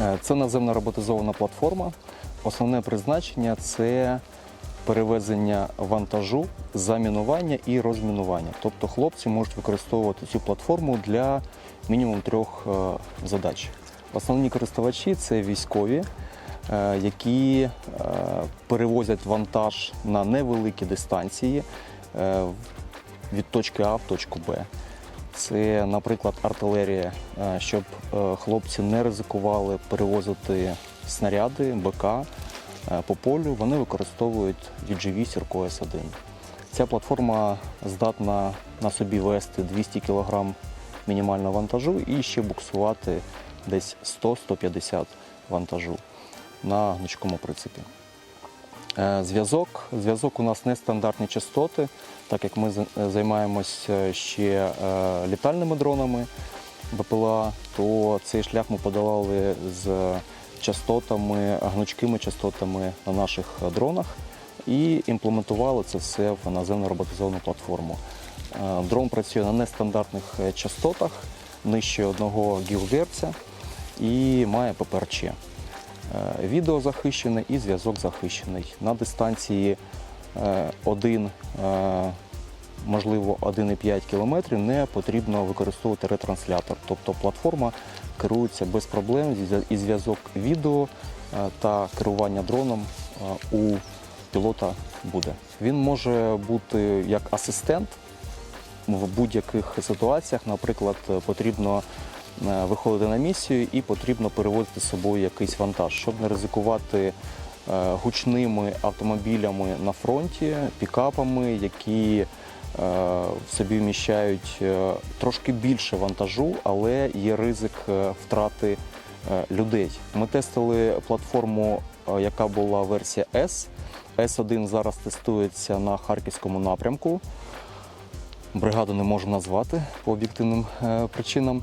Е, Це наземна роботизована платформа. Основне призначення це перевезення вантажу, замінування і розмінування. Тобто хлопці можуть використовувати цю платформу для мінімум трьох е, задач. Основні користувачі це військові, е, які перевозять вантаж на невеликі дистанції від точки А в точку Б. Це, наприклад, артилерія, е, щоб е, хлопці не ризикували перевозити снаряди, БК е, по полю. Вони використовують UGV Сірко С1. Ця платформа здатна на собі вести 200 кг мінімального вантажу і ще буксувати десь 100-150 вантажу на гнучкому принципі. Е, Зв'язок. Зв'язок у нас не стандартні частоти, так як ми займаємося ще е, літальними дронами БПЛА, то цей шлях ми подолали з частотами, гнучкими частотами на наших дронах і імплементували це все в наземну роботизовану платформу. Е, Дрон працює на нестандартних частотах, нижче 1 ГГц і має ППРЧ. Е, Відео захищене і зв'язок захищений. На дистанції 1, можливо, 1,5 км не потрібно використовувати ретранслятор. Тобто платформа керується без проблем і зв'язок відео е, та керування дроном е, у пілота буде. Він може бути як асистент в будь-яких ситуаціях. Наприклад, потрібно е, виходити на місію і потрібно перевозити з собою якийсь вантаж, щоб не ризикувати е, гучними автомобілями на фронті, пікапами, які е, в собі вміщають е, трошки більше вантажу, але є ризик е, втрати е, людей. Ми тестили платформу, е, яка була версія S. S1 зараз тестується на харківському напрямку. Бригаду не можу назвати по об'єктивним е, причинам.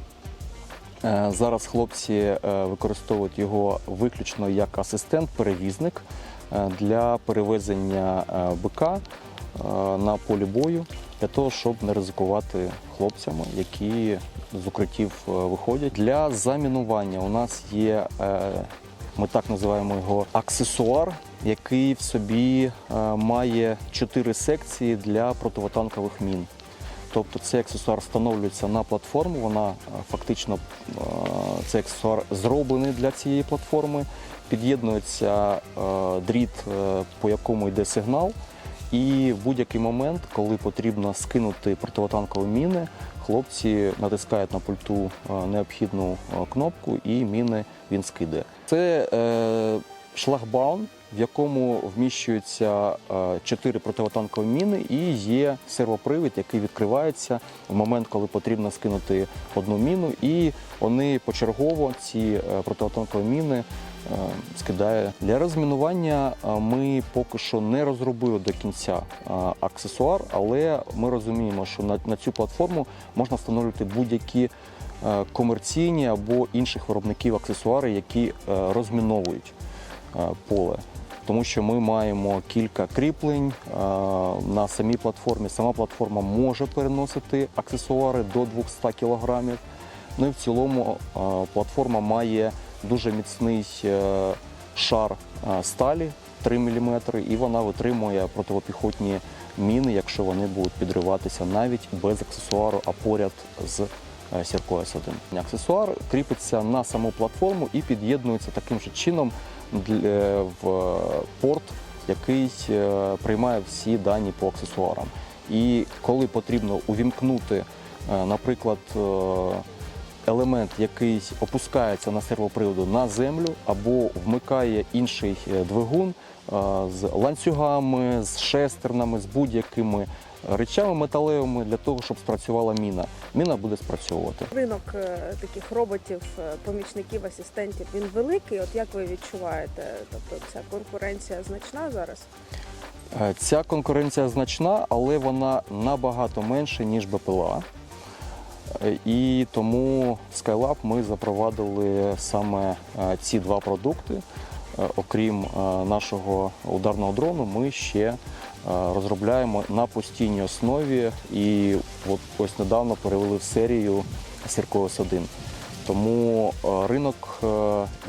Е, Зараз хлопці е, використовують його виключно як асистент-перевізник е, для перевезення е, на полі бою, для того, щоб не ризикувати хлопцями, які з укриттів виходять. Для замінування у нас є, ми так називаємо його аксесуар, який в собі має чотири секції для противотанкових мін. Тобто цей аксесуар встановлюється на платформу. Вона е, фактично е, цей аксесуар зроблений для цієї платформи. Під'єднується е, дріт, по якому йде сигнал. І в будь-який момент, коли потрібно скинути противотанкові міни, хлопці натискають на пульту необхідну кнопку і міни він скидає. Це е, шлагбаун, в якому вміщуються е, чотири противотанкові міни, і є сервопривід, який відкривається в момент, коли потрібно скинути одну міну, і вони почергово ці е, противотанкові міни е, скидає. Для розмінування ми поки що не розробили до кінця аксесуар, але ми розуміємо, що на, цю платформу можна встановлювати будь-які комерційні або інших виробників аксесуари, які розміновують поле. Тому що ми маємо кілька кріплень е, на самій платформі. Сама платформа може переносити аксесуари до 200 кг. Ну і в цілому е, платформа має дуже міцний е, шар е, сталі 3 мм, і вона витримує противопіхотні міни, якщо вони будуть підриватися навіть без аксесуару, а поряд з е, Сірко С1. Аксесуар кріпиться на саму платформу і під'єднується таким же чином в порт, який е, приймає всі дані по аксесуарам. І коли потрібно увімкнути, е, наприклад, е, елемент, який опускається на сервоприводу на землю, або вмикає інший е, двигун е, з ланцюгами, з шестернами, з будь-якими речами металевими для того, щоб спрацювала міна. Міна буде спрацьовувати. Ринок е, таких роботів, е, помічників, асистентів він великий. От як ви відчуваєте? Тобто ця конкуренція значна зараз? Е, Ця конкуренція значна, але вона набагато менше, ніж БПЛА. І тому в Skylab ми запровадили саме ці два продукти. Окрім нашого ударного дрону, ми ще розробляємо на постійній основі і от ось недавно перевели в серію Сірко С1. Тому ринок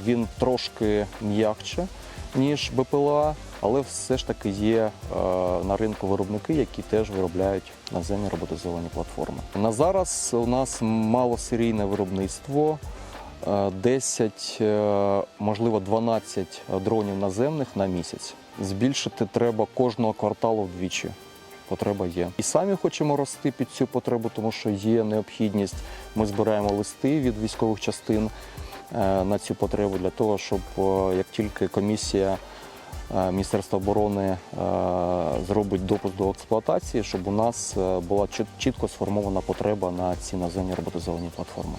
він трошки м'якше, ніж БПЛА, але все ж таки є на ринку виробники, які теж виробляють наземні роботизовані платформи. На зараз у нас малосерійне виробництво. е, 10, е, можливо, 12 дронів наземних на місяць. Збільшити треба кожного кварталу вдвічі. Потреба є. І самі хочемо рости під цю потребу, тому що є необхідність. Ми збираємо листи від військових частин е, на цю потребу для того, щоб е, як тільки комісія е, Міністерства оборони е, зробить допуск до експлуатації, щоб у нас е, була чітко сформована потреба на ці наземні роботизовані платформи.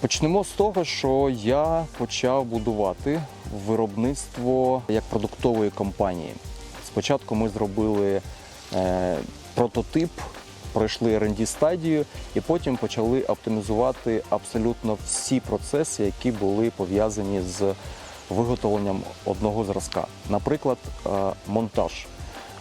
Почнемо з того, що я почав будувати виробництво як продуктової компанії. Спочатку ми зробили прототип, пройшли rd стадію і потім почали оптимізувати абсолютно всі процеси, які були пов'язані з виготовленням одного зразка. Наприклад, е, монтаж.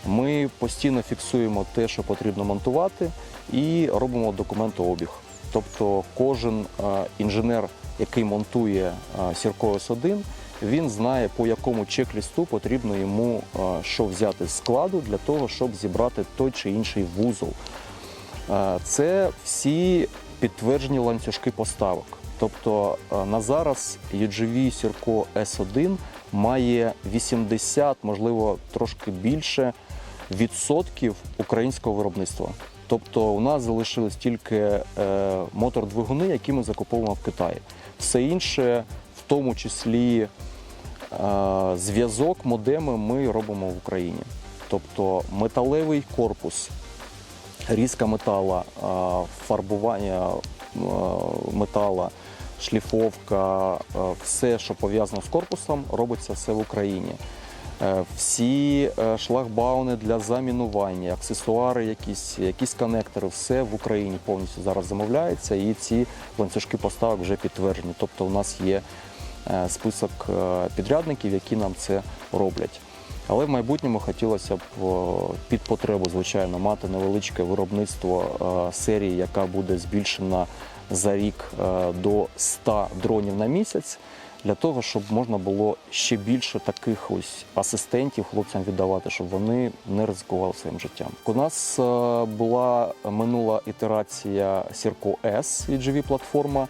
Ми постійно фіксуємо те, що потрібно монтувати, і робимо документообіг. Тобто кожен е, інженер, який монтує е, Сірко С1, він знає, по якому чек-лісту потрібно йому що взяти з складу для того, щоб зібрати той чи інший вузол. Це всі підтверджені ланцюжки поставок. Тобто е, на зараз UGV Сірко S1 має 80, можливо, трошки більше відсотків українського виробництва. Тобто у нас залишились тільки е, мотор-двигуни, які ми закуповуємо в Китаї. Все інше, в тому числі е, зв'язок, модеми, ми робимо в Україні. Тобто металевий корпус, різка метала, фарбування метала, шліфовка, е, все, що пов'язано з корпусом, робиться все в Україні. Е, Всі е, шлагбауни для замінування, аксесуари, якісь, якісь конектори, все в Україні повністю зараз замовляється, і ці ланцюжки поставок вже підтверджені. Тобто, у нас є список підрядників, які нам це роблять. Але в майбутньому хотілося б під потребу, звичайно, мати невеличке виробництво серії, яка буде збільшена за рік е, до 100 дронів на місяць, для того, щоб можна було ще більше таких ось асистентів хлопцям віддавати, щоб вони не ризикували своїм життям. У нас е, була минула ітерація Сірко S від GV платформа. Е,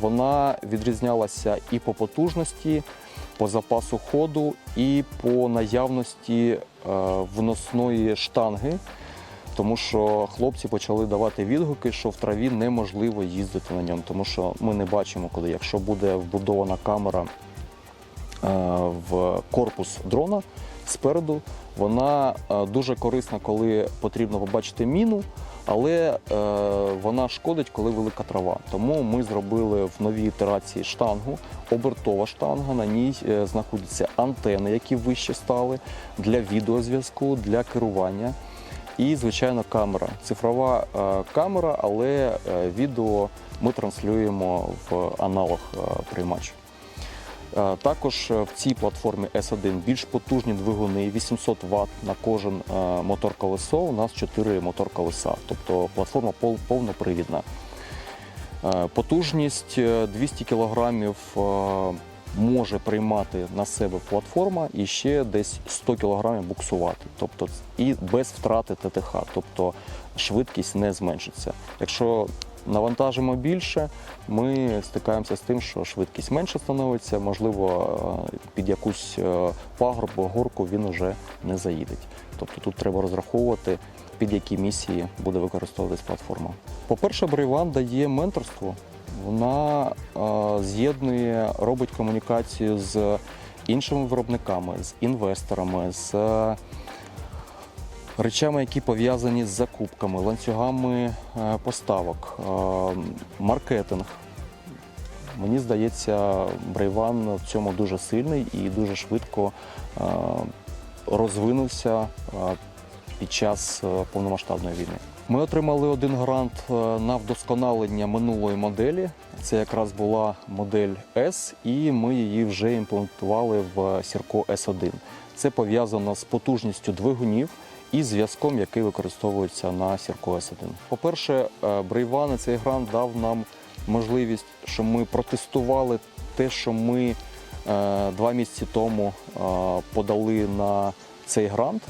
Вона відрізнялася і по потужності, по запасу ходу, і по наявності виносної штанги. Тому що хлопці почали давати відгуки, що в траві неможливо їздити на ньому, тому що ми не бачимо, коли якщо буде вбудована камера е, в корпус дрона спереду, вона е, дуже корисна, коли потрібно побачити міну, але е, вона шкодить, коли велика трава. Тому ми зробили в новій ітерації штангу, обертова штанга. На ній знаходяться антени, які вище стали для відеозв'язку, для керування. І, звичайно, камера. Цифрова е, камера, але е, відео ми транслюємо в аналог е, приймач. Також в цій платформі S1 більш потужні двигуни, 800 Вт на кожен мотор колесо. У нас 4 мотор колеса, тобто платформа повнопривідна. Потужність е, 200 кг може приймати на себе платформа і ще десь 100 кг буксувати, тобто і без втрати ТТХ, тобто швидкість не зменшиться. Якщо навантажимо більше, ми стикаємося з тим, що швидкість менше становиться, можливо, е, під якусь е, пагорб, горку він уже не заїде. Тобто тут треба розраховувати, під які місії буде використовуватись платформа. По-перше, Брейван дає менторство. Вона е, з'єднує, робить комунікацію з іншими виробниками, з інвесторами, з е, речами, які пов'язані з закупками, ланцюгами е, поставок, маркетинг. Мені здається, Брейван в цьому дуже сильний і дуже швидко розвинувся під час повномасштабної війни. Ми отримали один грант е, на вдосконалення минулої моделі. Це якраз була модель S, і ми її вже імплементували в Сірко S1. Це пов'язано з потужністю двигунів і зв'язком, який використовується на Сірко S1. По-перше, е, Брейван і цей грант дав нам можливість, що ми протестували те, що ми е, два місяці тому подали на цей грант.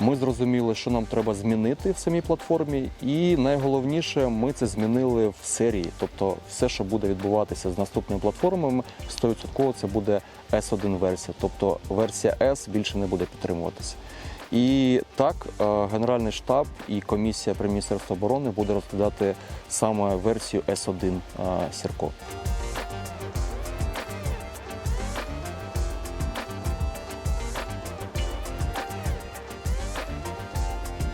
Ми зрозуміли, що нам треба змінити в самій платформі, і найголовніше, ми це змінили в серії. Тобто, все, що буде відбуватися з наступними платформами, 100% це буде S1 версія. Тобто версія S більше не буде підтримуватися. І так, е, Генеральний штаб і комісія при Міністерстві оборони буде розглядати саме версію S1 е, Сірко.